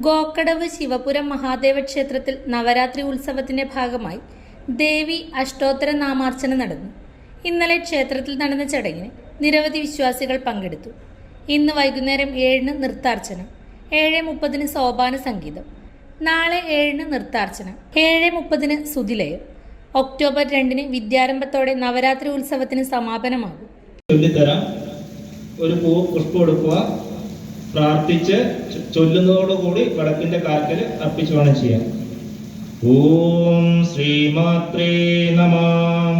ഗോക്കടവ് ശിവപുരം മഹാദേവ ക്ഷേത്രത്തിൽ നവരാത്രി ഉത്സവത്തിന്റെ ഭാഗമായി ദേവി അഷ്ടോത്തര നാമാർച്ചന നടന്നു. ഇന്നലെ ക്ഷേത്രത്തിൽ നടന്ന ചടങ്ങിന് നിരവധി വിശ്വാസികൾ പങ്കെടുത്തു. ഇന്ന് വൈകുന്നേരം ഏഴിന് നൃത്താർച്ചന ഏഴ് മുപ്പതിന് സോപാന സംഗീതം നാളെ ഏഴിന് നൃത്താർച്ചന ഏഴ് മുപ്പതിന് സുതിലയം ഒക്ടോബർ രണ്ടിന് വിദ്യാരംഭത്തോടെ നവരാത്രി ഉത്സവത്തിന് സമാപനമാകും. ഒരു പൂ പുഷ്പം എടുക്കുക. പ്രാർത്ഥിച്ച് ചൊല്ലുന്നതോടുകൂടി വിളക്കിന്റെ കാൽക്കൽ അർപ്പിച്ചു വേണം ചെയ്യാൻ. ഓം ശ്രീമാത്രേ നമാം.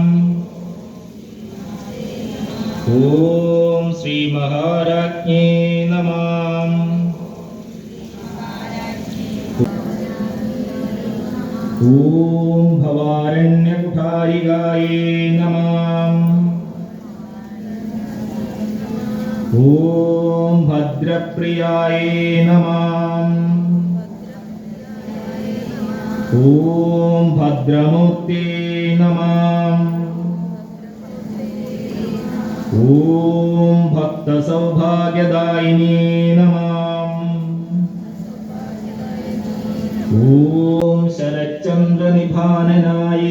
ഓം ശ്രീ മഹാരാജ്ഞേ നമാം. ഓം ഭവാരണ്യകുഠാരികായേ നമാം. ॐ ॐ भद्रमूर्ते नमः। ॐ भक्तसौभाग्यदायिने नमः। ॐ शरच्चन्द्रनिभाननाय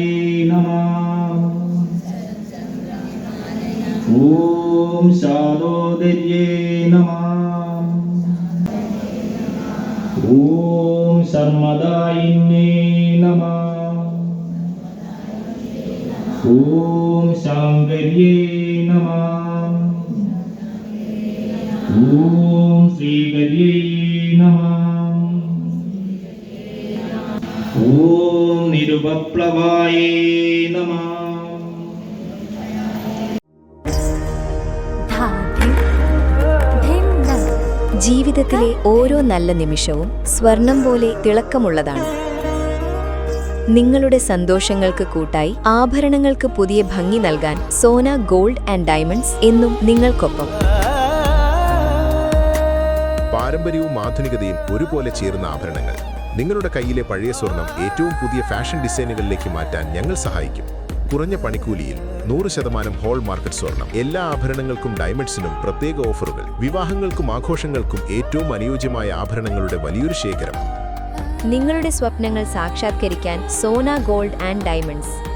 नमः ஓம் சாரோதரியே நமா. ஓம் சர்மதாயினே நமா. ஓம் சாங்கரியே நமா. ஓம் ஸ்ரீகரியே நமா. ஓம் நிருபப்ளவாயே நமா. ജീവിതത്തിലെ ഓരോ നല്ല നിമിഷവും സ്വർണം പോലെ തിളക്കമുള്ളതാണ്. നിങ്ങളുടെ സന്തോഷങ്ങൾക്ക് കൂട്ടായി ആഭരണങ്ങൾക്ക് പുതിയ ഭംഗി നൽകാൻ സോന ഗോൾഡ് ആൻഡ് ഡയമണ്ട്സ് എന്നും നിങ്ങൾക്കൊപ്പം. പാരമ്പര്യവും ആധുനികതയും ഒരുപോലെ ചേർന്ന ആഭരണങ്ങൾ. നിങ്ങളുടെ കയ്യിലെ പഴയ സ്വർണം ഏറ്റവും പുതിയ ഫാഷൻ ഡിസൈനുകളിലേക്ക് മാറ്റാൻ ഞങ്ങൾ സഹായിക്കും. കുറഞ്ഞ പണിക്കൂലിയിൽ നൂറ് ശതമാനം ഹോൾ മാർക്കറ്റ് സ്വർണം. എല്ലാ ആഭരണങ്ങൾക്കും ഡയമണ്ട്സിനും പ്രത്യേക ഓഫറുകൾ. വിവാഹങ്ങൾക്കും ആഘോഷങ്ങൾക്കും ഏറ്റവും അനുയോജ്യമായ ആഭരണങ്ങളുടെ വലിയൊരു ശേഖരം. നിങ്ങളുടെ സ്വപ്നങ്ങൾ സാക്ഷാത്കരിക്കാൻ സോന ഗോൾഡ് ആൻഡ് ഡയമണ്ട്സ്.